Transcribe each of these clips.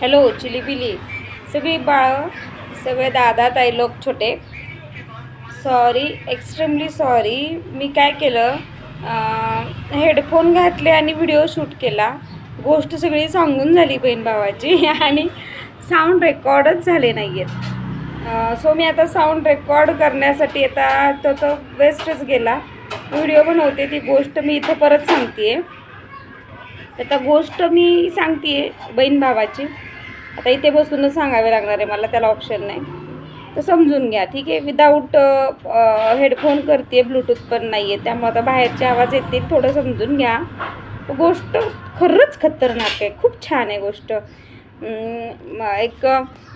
Hello चिलीपिली सगळी बाळं सगळे दादा ताई लोक छोटे. सॉरी एक्स्ट्रीमली सॉरी मी काय केलं हेडफोन घातले आणि व्हिडिओ शूट केला. गोष्ट सगळी सांगून झाली बहीण भावाची आणि साऊंड रेकॉर्डच झाले नाही आहेत सो मी आता साऊंड रेकॉर्ड करण्यासाठी आता तो तो वेस्टच गेला. व्हिडिओ बनवते ती गोष्ट मी इथं परत सांगते आहे तर आता गोष्ट मी सांगते बहीण भावाची. आता इथे बसूनच सांगावे लागणार आहे मला त्याला ऑप्शन नाही. तर समजून घ्या ठीक आहे? विदाऊट हेडफोन करते ब्लूटूथ पण नाही आहे त्यामुळे आता बाहेरचे आवाज येते थोडं समजून घ्या. गोष्ट खरंच खतरनाक आहे खूप छान आहे गोष्ट. एक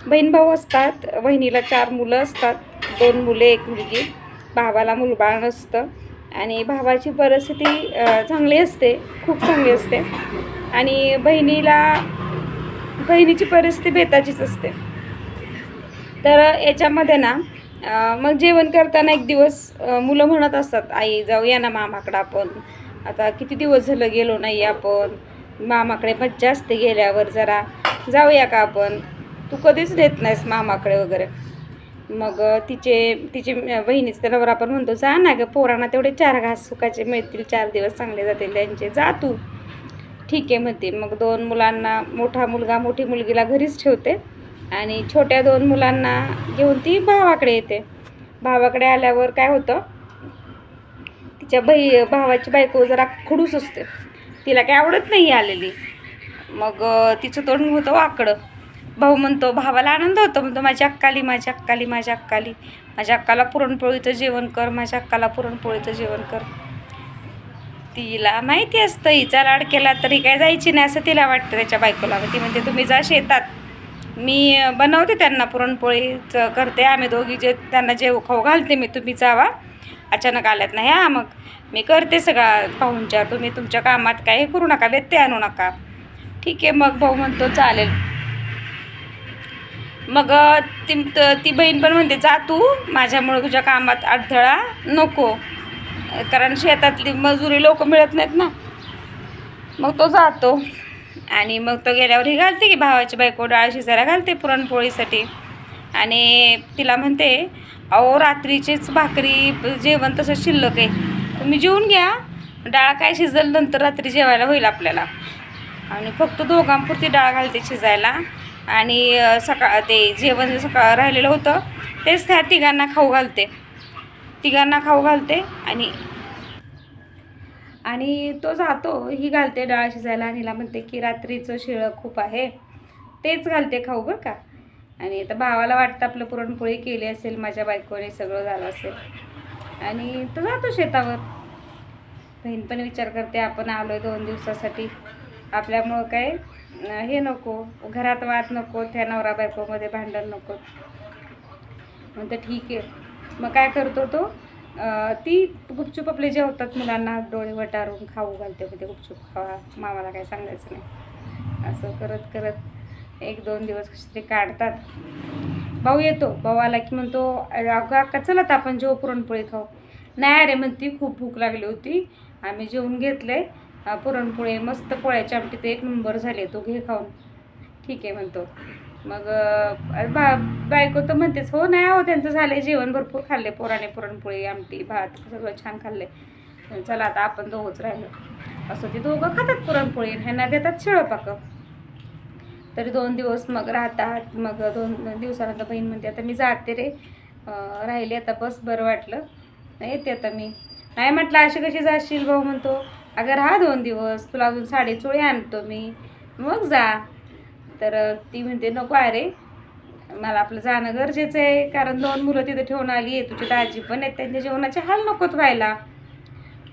बहीण भाऊ असतात बहिणीला चार मुलं असतात दोन मुले एक मुलगी. भावाला मुलबाळ नसतं. आणि भावाची परिस्थिती चांगली असते खूप चांगली असते. आणि बहिणीला बहिणीची परिस्थिती बेताचीच असते. तर याच्यामध्ये ना मग जेवण करताना एक दिवस मुलं म्हणत असतात आई जाऊया ना मामाकडं आपण. आता किती दिवस झालं गेलो नाही आपण. मामाकडे मज्जा असते गेल्यावर जरा. जाऊया का आपण? तू कधीच देत नाहीस मामाकडे वगैरे. मग तिचे तिचे बहिणीचं नवरा बहिणीच आपण म्हणतो जा ना ग पोरांना तेवढे चार घास सुखाचे मिळतील चार दिवस चांगले जातील त्यांचे. जा तू. ठीक आहे म्हणते. मग दोन मुलांना मोठा मुलगा मोठी मुलगीला घरीच ठेवते आणि छोट्या दोन मुलांना घेऊन ती भावाकडे येते. भावाकडे आल्यावर काय होतं तिच्या बही भावाची बायको जरा खडूस असते. तिला काय आवडत नाही आलेली. मग तिचं तोंड होतं वाकडं. भाऊ म्हणतो भावाला आनंद होतो. म्हणतो माझी अक्काली माझी अक्काली माझी अक्काली. माझ्या अक्काला पुरणपोळीचं जेवण कर माझ्या अक्काला पुरणपोळीचं जेवण कर. तिला माहिती असतं हिचा लाड केला तरी काय जायची नाही असं तिला वाटतं त्याच्या बायकोला. ती म्हणते तुम्ही जा शेतात. मी बनवते त्यांना पुरणपोळीचं करते आम्ही दोघी जे त्यांना जेव खाऊ घालते मी तुम्ही जावा. अचानक आल्यात नाही हा मग मी करते सगळा पाहुणचार. तुम्ही तुमच्या कामात काय हे करू नका व्यत्यय आणू नका. ठीक आहे मग भाऊ म्हणतो चालेल. मग ती ती बहीण पण म्हणते जा तू माझ्यामुळे तुझ्या कामात अडथळा नको. कारण शेतातली मजुरी लोक मिळत नाहीत ना. मग तो जातो. आणि मग तो गेल्यावर ही घालते की भावाची बायको डाळ शिजायला घालते पुरणपोळीसाठी. आणि तिला म्हणते अहो रात्रीचीच भाकरी जेवण तसं शिल्लक आहे. तुम्ही जेवून घ्या. डाळ काय शिजल नंतर रात्री जेवायला होईल आपल्याला. आणि फक्त दोघांपुरती डाळ घालते शिजायला. आणि सकाळ ते जेवण सकाळ राहिलेलं होतं तेच त्या तिघांना खाऊ घालते. तिघांना खाऊ घालते आणि आणि तो जातो. ही घालते डाळ शिजायला आणि हिला म्हणते की रात्रीचं शिळं खूप आहे. तेच घालते खाऊ बरं का. आणि आता भावाला वाटतं आपलं पुरणपोळी केली असेल माझ्या बायकोने सगळं झालं असेल. आणि तो जातो शेतावर. बहीण पण विचार करते आपण आलो आहे दोन दिवसासाठी. आपल्यामुळं काय हे नको घरात वाद नको त्या नवरा बायकोमध्ये भांडण नको. म्हणतं ठीक आहे. मग काय करतो तो? ती गुपचूप आपले जेवतात मुलांना डोळे वटारून खाऊ घालते म्हणजे गुपचूप खावा. मामाला काय सांगायचं नाही. असं करत करत एक दोन दिवस कसे तरी काढतात. भाऊ येतो. भाऊ आला की म्हणतो अगं अक्का चला आपण जेव पुरणपोळी खाऊ. नाही अरे म्हणती खूप भूक लागली होती. आम्ही जेवून घेतलं आहे पुरणपोळी मस्त पोळ्याची आमटी ते एक नंबर झाले तो घे खाऊन. ठीक आहे म्हणतो. मग बा बायको तर म्हणतेच हो नाही हो त्यांचं झालं जेवण भरपूर खाल्ले पोराने पुरणपोळी आमटी भात सगळं छान खाल्ले चला आता आपण दोघंच राहिलो. असं ते दोघं खातात पुरणपोळी आणि ह्यांना देतात शिळपाकं. तरी दोन दिवस मग राहतात. मग दोन दिवसानंतर बहीण म्हणते आता मी जाते रे. राहिली राहिले आता बस बरं वाटलं. नाही येते आता मी. नाही म्हटलं अशी कशी जाशील भाऊ? म्हणतो. अगं राहा दोन दिवस तुला अजून साडेचोळी आणतो मी मग जा. तर ती म्हणते नको अरे मला आपलं जाणं गरजेचं आहे कारण दोन मुलं तिथं ठेवून आली आहे. तुझी दाजी पण आहेत त्यांच्या जेवणाचे हाल नकोत व्हायला.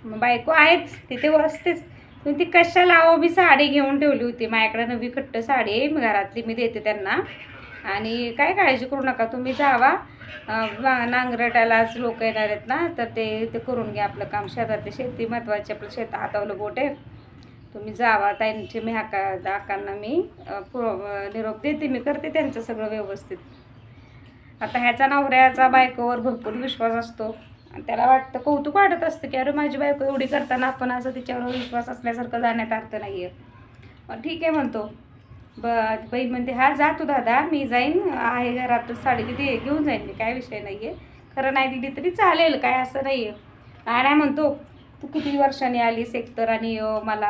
मग बायको आहेच तिथे असतेच. पण ती कशाला अहो मी साडी घेऊन ठेवली होती. माझ्याकडे नवी कट्ट साडी आहे मी घरातली मी देते त्यांना. आणि काय काळजी करू नका तुम्ही जावा. नांगरट्याला आज नांगरटालाच लोक येणार आहेत ना तर ते ते करून घ्या आपलं काम. शेतातली शेती महत्त्वाची आपलं शेत हातावलं बोट आहे. तुम्ही जावा त्यांचे मी हाका दाकांना मी निरोप देते मी करते त्यांचं सगळं व्यवस्थित. आता ह्याचा नवऱ्याचा बायकोवर भरपूर विश्वास असतो. आणि त्याला वाटतं कौतुक वाटत असतं की अरे माझी बायको एवढी करताना आपण असं तिच्यावर विश्वास असल्यासारखं जाण्यात अर्थ नाही आहे मग ठीक आहे म्हणतो. ब बाई म्हणते हा जा तू दादा मी जाईन. आहे घरातच साडी तिथे घेऊन जाईन मी काय विषय नाही आहे खरं नाही दिली तरी चालेल काय असं नाही आहे आणि म्हणतो तू किती वर्षांनी आलीस एकतर आणि मला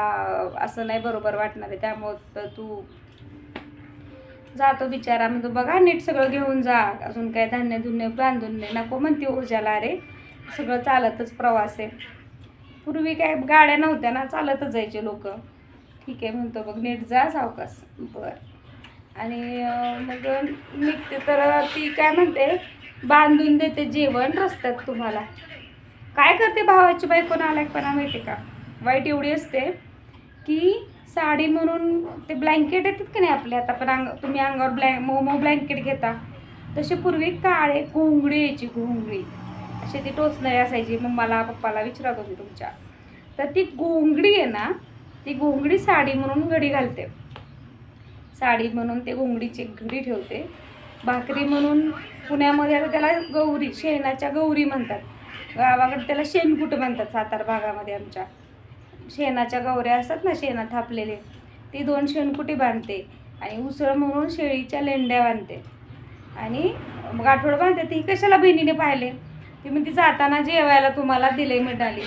असं नाही बरोबर वाटणार आहे त्यामुळं तू जातो बिचारा. म्हणतो बघा नीट सगळं घेऊन जा. अजून काय धान्य धुन्य बांधून नाही नको म्हणते ऊर्जाला अरे सगळं चालतच प्रवास आहे. पूर्वी काय गाड्या नव्हत्या ना चालतच जायचे लोक. ठीक आहे म्हणतो बघ नीट जा सावकास बरं. आणि मग निघते तर ती काय म्हणते बांधून देते जेवण रस्त्यात तुम्हाला. काय करते भावाची बायको नालायकपणा माहिती का? वाईट एवढी असते की साडी म्हणून ते ब्लँकेट येतात की नाही आपले? आता पण अंग तुम्ही अंगावर ब्लँक मोमो ब्लँकेट घेता. तसे पूर्वी काळे घोंगडी यायची घोंगडी. अशी ती टोचणारी असायची मम्माला पप्पाला विचारत होती तुमच्या. तर ती घोंगडी आहे ना ती घोंगडी साडी म्हणून घडी घालते. साडी म्हणून ते घोंगडीची एक घडी ठेवते. भाकरी म्हणून पुण्यामध्ये आता त्याला गौरी शेणाच्या गौरी म्हणतात. गावाकडे त्याला शेणकुट म्हणतात सातारा भागामध्ये आमच्या. शेणाच्या गौऱ्या असतात ना शेणात थापलेले. ती दोन शेणकुटी बांधते आणि उसळ म्हणून शेळीच्या लेंड्या बांधते. आणि गाठोड बांधते. ती कशाला बहिणीने पाहिले? ती म्हणते जाताना जेवायला तुम्हाला दिले मिळाली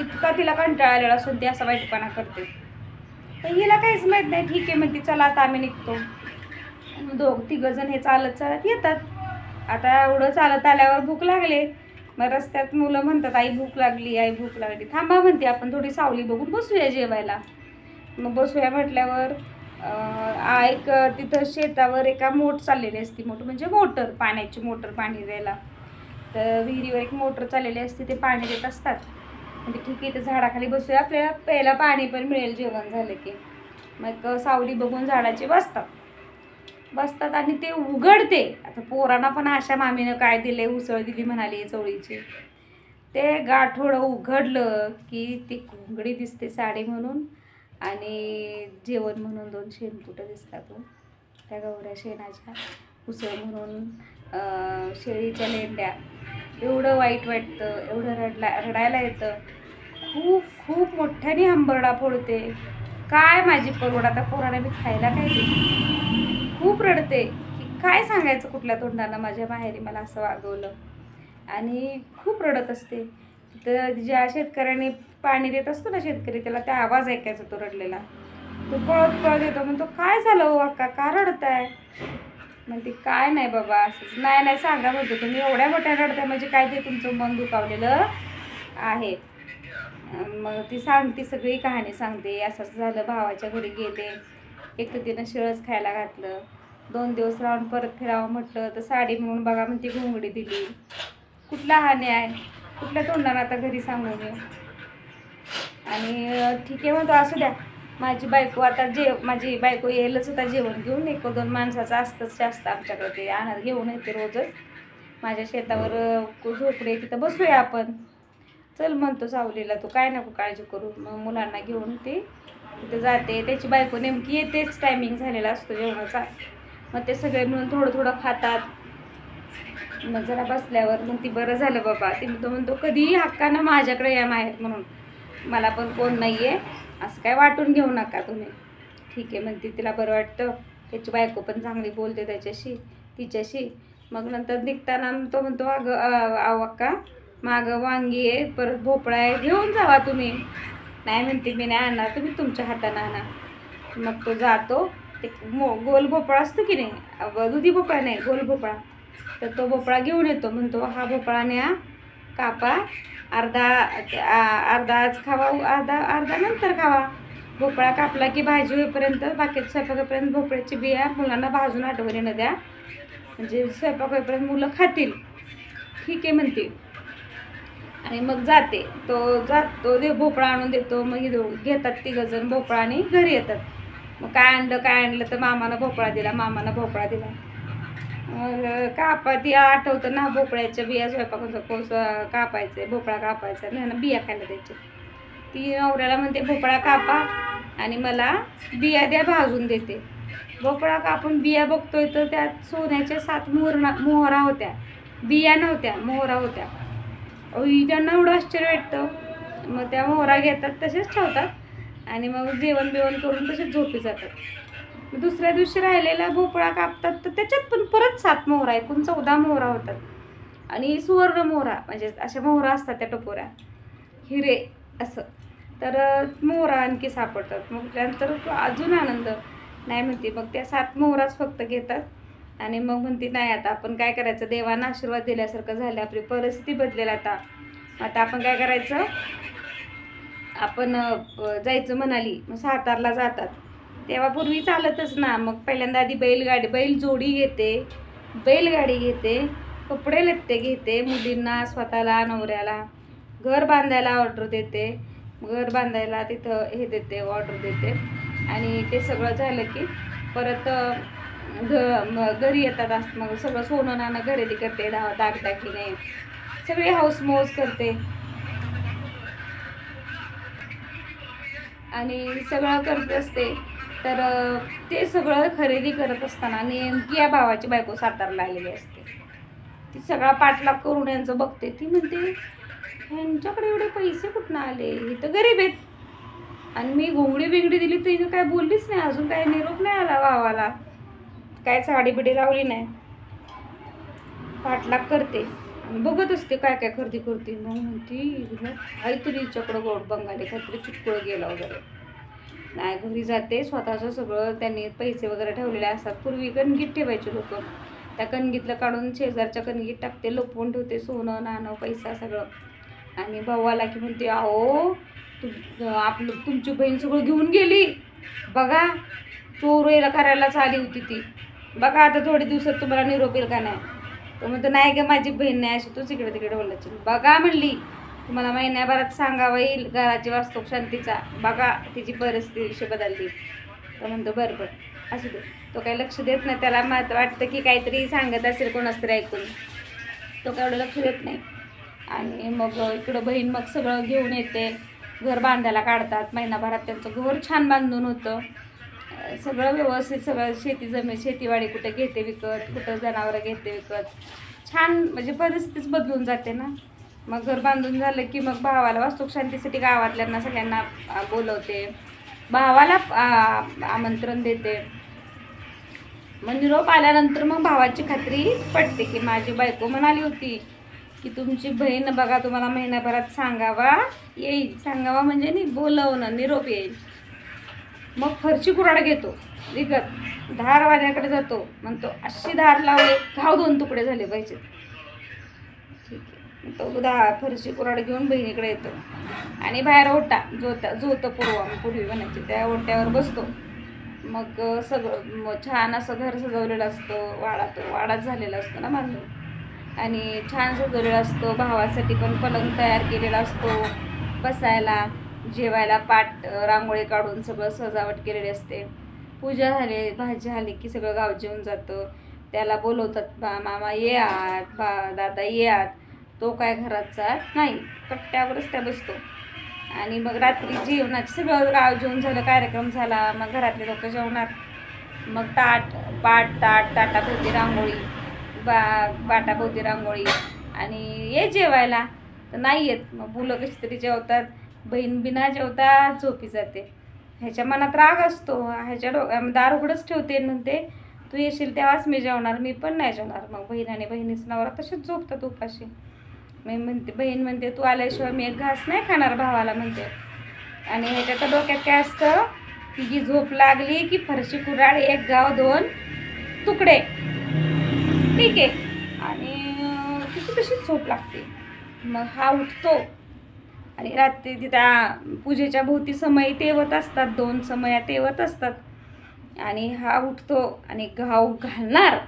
इतका तिला कंटाळा आलेला असून ती असा वाईटपणा करते तर हिला काहीच माहीत नाही ठीक आहे म्हणते चला आता आम्ही निघतो. दोघ तिघंजण हे चालत चालत येतात. आता एवढं चालत आल्यावर भूक लागले. मग रस्त्यात मुलं म्हणतात आई भूक लागली आई भूक लागली. थांबा म्हणते आपण थोडी सावली बघून बसूया जेवायला. मग बसूया म्हटल्यावर एक तिथं शेतावर एका मोट चाललेली असते मोठ म्हणजे मोटर पाण्याची मोटर पाणी द्यायला. तर विहिरीवर एक मोटर चाललेली असते ते पाणी देत असतात. म्हणजे ठीक आहे तर झाडाखाली बसूया. आपल्याला प्यायला पाणी पण मिळेल जेवण झालं की. मग सावली बघून झाडाची बसतात. बसतात आणि ते उघडते. आता पोरांना पण आशा मामीनं काय दिले उसळ दिली म्हणाली चवळीची. ते गाठोडं उघडलं की ती घोंगडी दिसते साडी म्हणून आणि जेवण म्हणून दोन शेणकुटं दिसतात हो. त्या गौऱ्या शेणाच्या. उसळ म्हणून शेळीच्या लेंड्या. एवढं वाईट वाटतं एवढं रडला रडायला येतं. खूप खूप मोठ्याने हंबरडा फोडते काय माझी परवड आता पोराला मी खायला काय खूप रडते. की काय सांगायचं कुठल्या तोंडाला? माझ्या माहेरी मला असं वागवलं. आणि खूप रडत असते. तर ज्या शेतकऱ्याने पाणी देत असतो ना शेतकरी त्याला त्या आवाज ऐकायचा तो रडलेला. तो पळत पळत येतो. म्हणतो काय झालं हो अक्का? का रडताय? म्हणते काय नाही बाबा असंच. नाही नाही सांगा म्हणतो तुम्ही एवढ्या मोठ्या रडताय म्हणजे काय ते तुमचं मन दुखावलेलं आहे. मग ती सांगते सगळी कहाणी सांगते असं असं झालं भावाच्या घरी गेले एक तर तिनं शिळच खायला घातलं दोन दिवस राहून परत फिरावं म्हटलं तर साडी म्हणून बघा म्हणते घोंगडी दिली. कुठला हाने आहे कुठल्या तोंडानं आता घरी सांगू आणि ठीक आहे म्हणतो असू द्या. माझी बायको आता जे माझी बायको येईलच आता जेवण घेऊन एक दोन माणसाचं असतंच जास्त आमच्याकडे ते आणत घेऊन येते रोजच. माझ्या शेतावर झोपडे तिथं बसूया आपण. चल म्हणतो सावलीला तू काय नको काळजी करू. मग मुलांना घेऊन ती तिथं जाते. त्याची बायको नेमकी येतेच टायमिंग झालेला असतो जेवणाचा. मग ते सगळे मिळून थोडं थोडं खातात. मग जरा बसल्यावर मग ती बरं झालं बाबा. ती तो म्हणतो कधीही हक्कानं माझ्याकडे या माहेर म्हणून. मला पण कोण नाही आहे असं काय वाटून घेऊ नका तुम्ही. ठीक आहे म्हणते तिला बरं वाटतं. त्याची बायको पण चांगली बोलते त्याच्याशी तिच्याशी. मग नंतर निघताना तो म्हणतो अगं अहो अक्का मागं वांगी आहे परत भोपळा आहे घेऊन जावा तुम्ही. नाही म्हणते मी नाही आणणार तुम्ही तुमच्या हातानं आणा. मग तो जातो. ते मो गोल भोपळा असतो की नाही? अगं दुधी भोपळा नाही गोल भोपळा. तर तो भोपळा घेऊन येतो म्हणतो हा भोपळा न्या. कापा. अर्धा अर्धा आज खावा अर्धा अर्धा नंतर खावा. भोपळा कापला की भाजी होईपर्यंत बाकी स्वयंपाक होईपर्यंत भोपळ्याची बिया मुलांना भाजून आठवणीनं द्या. म्हणजे स्वयंपाक होईपर्यंत मुलं खातील. ठीक आहे म्हणते आणि मग जाते. तो जातो दे भोपळा आणून देतो. मग घेतात तिघंजण भोपळा आणि घरी येतात. मग काय आणलं काय आणलं तर मामानं भोपळा दिला मामानं भोपळा दिला. मग कापा ती आठवतं ना भोपळ्याच्या बिया स्वयंपाकाचं कोस कापायचे भोपळा कापायचा नाही ना बिया खायला द्यायचे ती नवऱ्याला म्हणते भोपळा कापा आणि मला बिया द्या भाजून देते. भोपळा कापून बिया बघतोय तर त्यात सोन्याच्या सात मोहरा मोहरा होत्या. बिया नव्हत्या मोहरा होत्या. अई त्यांना एवढं आश्चर्य वाटतं. मग त्या मोहरा घेतात तसेच ठेवतात आणि मग जेवण बिवण करून तसेच झोपी जातात. दुसऱ्या दिवशी राहिलेला भोपळा कापतात तर त्याच्यात पण परत सात मोहरा एकूण चौदा मोहरा होतात. आणि सुवर्ण मोहरा म्हणजे अशा मोहरा असतात त्या टपोऱ्या. हिरे असं. तर मोहरा आणखी सापडतात. मग त्यानंतर तो अजून आनंद. नाही म्हणते. मग त्या सात मोहराच फक्त घेतात. आणि मग म्हणते नाही आता आपण काय करायचं? देवानं आशीर्वाद दिल्यासारखं झालं. आपली परिस्थिती बदलेल आता. आता आपण काय करायचं? आपण जायचं म्हणाली मग सातारला जातात. तेव्हा पूर्वी चालतच ना. मग पहिल्यांदा आधी बैलगाडी बैल जोडी घेते. बैलगाडी घेते कपडे लत्ते घेते मुलींना स्वतःला नवऱ्याला. घर बांधायला ऑर्डर देते. घर बांधायला तिथं हे देते ऑर्डर देते. आणि ते सगळं झालं की परत घ घरी येतात असं मग सगळं सोनं नाणं खरेदी करते दा दागदागिने सगळी हाऊसमौज करते. आणि सगळं करत असते. तर ते सगळं खरेदी करत असताना नेमकी या भावाची बायको सातारला आलेली असते. ती सगळा पाठलाग करून यांचं बघते. ती म्हणते ह्यांच्याकडे एवढे पैसे कुठनं आले? हे तर गरीब आहेत. आणि मी घोंगडी बिंगडी दिली तर हिनं काय बोललीच नाही? अजून काय निरोप नाही आला भावाला? काय साडी बिडी लावली नाही? पाठलाग करते. बघत असते काय काय खरेदी करते. मग म्हणती आई काहीतरी हिच्याकडं गोड बंगाली काहीतरी चिटकुळं गेला वगैरे. नाही घरी जाते. स्वतःचं सगळं त्यांनी पैसे वगैरे ठेवलेले असतात. पूर्वी कणगीत ठेवायचे लोक. त्या कणगीतलं काढून शेजारच्या कणगीत टाकते लपवून ठेवते सोनं नाणं पैसा सगळं. आणि भावाला की म्हणते अहो तुम आपलं तुमची बहीण सगळं घेऊन गेली. बघा चोरीला करायलाच आली होती ती. बघा आता थोडे दिवसात तुम्हाला निरोप येईल का नाही? तर म्हणतो नाही का माझी बहीण नाही अशी. तूच इकडे तिकडे बोलायची बघा म्हणली तुम्हाला महिन्याभरात सांगावं येईल. घराची वास्तूक शांतीचा. बघा तिची परिस्थिती बदलली. तर म्हणतो बरं बरं. असू दे. तो काही लक्ष देत नाही. त्याला मत वाटतं की काहीतरी सांगत असेल कोणाच तरी ऐकून. तो काय एवढं लक्ष देत नाही. आणि मग इकडं बहीण मग सगळं घेऊन येते. घर बांधायला काढतात. महिनाभरात त्यांचं घर छान बांधून होतं. सगळं व्यवस्थित सगळं शेती जमीन शेतीवाडी कुठे घेते विकत कुठं जनावरं घेते विकत. छान म्हणजे परिस्थितीच बदलून जाते ना. मग घर बांधून झालं की मग भावाला वास्तुक शांतीसाठी गावातल्यांना सगळ्यांना बोलवते. भावाला आमंत्रण देते. मग निरोप आल्यानंतर मग भावाची खात्री पडते की माझी बायको म्हणाली होती की तुमची बहीण बघा तुम्हाला महिन्याभरात सांगावा येईल. सांगावा म्हणजे नाही बोलवणं निरोप येईल. मग फरशी कुराड घेतो विकत. धार वाण्याकडे जातो. म्हणतो अशी धार लावली घाव दोन तुकडे झाले पाहिजेत. तो दहा फरशी कुराड घेऊन बहिणीकडे येतो. आणि बाहेर ओटा जोता जोत पूर्व आम्ही पूर्वी म्हणायचे त्या ओट्यावर बसतो. मग सगळं मग छान असं घर सजवलेलं असतं वाडा तो वाडाच झालेला असतो ना बांधून. आणि छान सजवलेला असतो भावासाठी पण पलंग तयार केलेला असतो. बसायला जेवायला पाट रांगोळी काढून सगळं सजावट केलेली असते. पूजा झाली भाजी झाली की सगळं गाव जेवून जातं. त्याला बोलवतात बा मामा ये आत बा दादा ये आत. तो काय घराचा नाही कट्ट्यावरच त्या बसतो. आणि मग रात्री जेवणाचं सगळं गाव जेवण झालं कार्यक्रम झाला मग घरातले लोक जेवणार. मग ताट पाट ताट ताटाभोवती रांगोळी बा बाटाभोवती रांगोळी आणि ये जेवायला. तर नाही येत. मग मुलं कशी तरी जेवतात. बहीण बिना जेवता झोपी जाते. ह्याच्या मनात राग असतो. ह्याच्या डो दार उघडच ठेवते म्हणते तू येशील तेव्हाच मी जेवणार. मी पण नाही जेवणार. मग बहीण आणि बहिणीचं नवरा तसेच झोपतात उपाशी. मी म्हणते बहीण म्हणते तू आल्याशिवाय मी एक घास नाही खाणार भावाला म्हणते. आणि ह्याच्या डोक्यात काय असतं की जी झोप लागली की फरशी कुराड एक गाव दोन तुकडे. ठीक आहे. आणि तिची तशीच झोप लागते. मग हा उठतो. आणि रात्री तिथं पूजेच्या भोवती समय तेवत असतात दोन समया तेवत असतात. आणि हा उठतो आणि घाव घालणार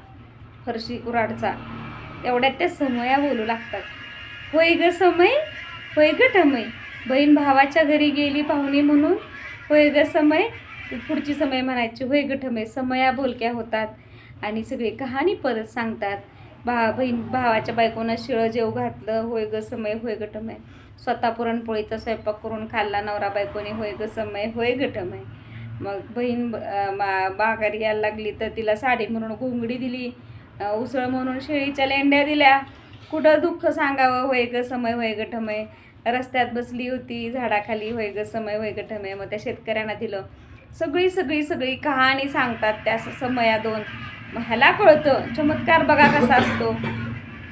फरशी कुराडचा तेवढ्यात त्या समया बोलू लागतात. होय ग समय? होय ग ठमय बहीण भावाच्या घरी गेली पाहुणे म्हणून? होय ग समय? पुढची समय म्हणायची. होय ग ठमय समया बोलक्या होतात आणि सगळी कहाणी परत सांगतात. भा बहीण भावाच्या बायकोनं शिळं जेव घातलं. होय ग समय होय ग ठमय स्वतः पुरणपोळीचा स्वयंपाक करून खाल्ला नवरा बायकोने. होय ग समय होय ग ठमय मग बहीण बागारी मा यायला लागली तर तिला साडी म्हणून घोंगडी दिली. उसळ म्हणून शेळीच्या लेंड्या दिल्या. कुठं दुःख सांगावं? होय ग समय होय ग ठमय. रस्त्यात बसली होती झाडाखाली. होय ग समय होय ग ठमय. मग त्या शेतकऱ्यांना दिलं. सगळी सगळी सगळी कहाणी सांगतात त्या समया दोन मग ह्याला कळतं. चमत्कार बघा कसा असतो.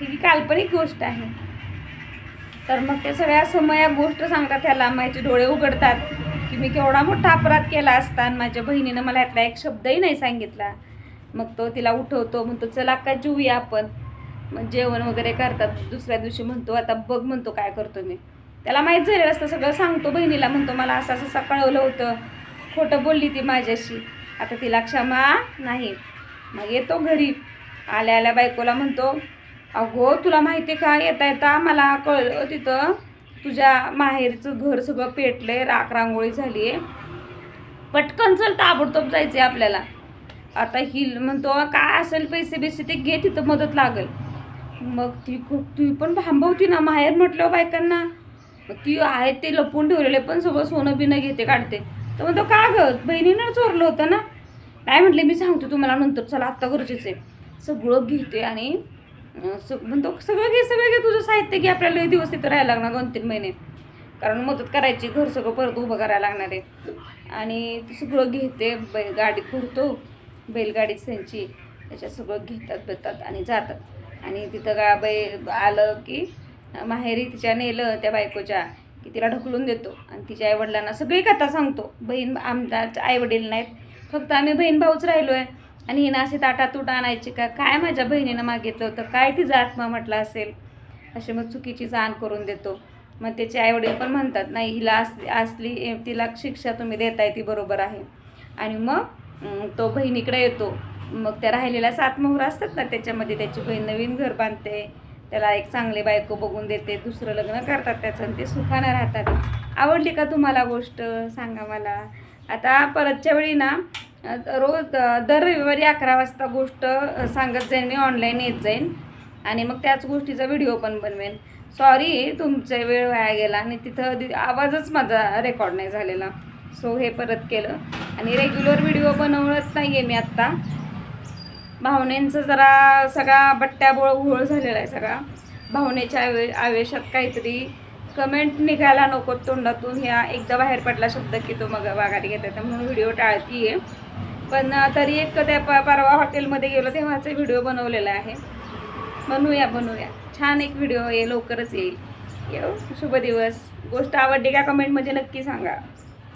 ही काल्पनिक गोष्ट आहे. तर मग ते सगळ्या समया गोष्ट सांगतात ह्याला. माझे डोळे उघडतात. की मी केवढा मोठा अपराध केला असता आणि माझ्या बहिणीनं मला यातला एक शब्दही नाही सांगितला. मग तो तिला उठवतो. म्हणतो चला का जेऊया आपण. मग जेवण वगैरे करतात. दुसऱ्या दिवशी म्हणतो आता बघ म्हणतो काय करतो मी? त्याला माहीत झालेलं असतं. सगळं सांगतो बहिणीला. म्हणतो मला असं असं कळवलं होतं. खोटं बोलली ती माझ्याशी. आता तिला क्षमा नाही. मग येतो घरी. आल्या आल्या बायकोला म्हणतो अगो तुला माहिती आहे का? येता येता मला कळलं तिथं. तुझ्या माहेरचं घर सगळं पेटलंय. राख रांगोळी झाली आहे पटकन चल ताबडतोब जायचं आहे आपल्याला. आता ही म्हणतो काय असेल पैसे बिसे ते घे तिथं मदत लागेल. मग ती खूप ती पण थांबवती ना माहेर म्हटलं बायकांना. मग ती आहे ते लपून ठेवलेले पण सगळं सोनं बिनं घेते काढते. तर म्हणतो का ग? बहिणीनं चोरलं होतं ना? काय म्हटले मी सांगतो तुम्हाला नंतर चला आत्ता गरजेचं आहे. सगळं घेते आणि स- म्हणतो सगळं घे सगळं घे तुझं साहित्य घे आपल्याला दिवस तिथं राहायला लागणार दोन तीन महिने. कारण मदत करायची घर सगळं परत उभं करायला लागणार आहे. आणि ते सगळं घेते बैलगाडीत भरतो बैलगाडीत त्यांची त्याच्यात सगळं घेतात बेतात आणि जातात. आणि तिथं का बैल आलं की माहेरी तिच्या नेलं त्या बायकोच्या की तिला ढकलून देतो. आणि तिच्या आईवडिलांना सगळी कथा सांगतो. बहीण आमदार आईवडील नाहीत. फक्त आम्ही बहीण भाऊच राहिलो आहे आणि हिनं असे ताटातूट आणायची का? काय माझ्या बहिणीनं मागितलं होतं? काय तिचा आत्मा म्हटला असेल? अशी मग चुकीची जाण करून देतो. मग त्याचे आईवडील पण म्हणतात नाही हिला असली असली तिला शिक्षा तुम्ही देताय ती बरोबर आहे. आणि मग तो बहिणीकडे येतो. मग त्या राहिलेल्या सात मोहरा असतात ना त्याच्यामध्ये त्याची बहीण नवीन घर बांधते त्याला एक चांगली बायको बघून देते दुसरं लग्न करतात त्याचं आणि ते सुखानं राहतात. आवडली का तुम्हाला गोष्ट? सांगा मला. आता परतच्या वेळी ना रोज दर रविवारी अकरा वाजता गोष्ट सांगत जाईन मी ऑनलाईन येत जाईन आणि मग त्याच गोष्टीचा व्हिडिओ पण बनवेन. सॉरी तुमचा वेळ वाया गेला आणि तिथं दि- आवाजच माझा रेकॉर्ड नाही झालेला. सो हे परत केलं आणि रेग्युलर व्हिडिओ बनवत नाही आहे मी आत्ता. भावनेंचं जरा सगळा बट्ट्याबोळ घोळ झालेला आहे सगळा. भावनेच्या आवे आवेशात काहीतरी कमेंट निघायला नको तोंडातून. ह्या एकदा बाहेर पडला शब्द की तो मग वागायला घेत आहे. म्हणून व्हिडिओ टाळती आहे पण तरी एक त्या प- परवा हॉटेलमध्ये गेलो तेव्हाचा व्हिडिओ बनवलेला आहे. बनवूया बनवूया छान एक व्हिडिओ आहे. लवकरच येईल. येऊ. शुभ दिवस. गोष्ट आवडली का कमेंटमध्ये नक्की सांगा.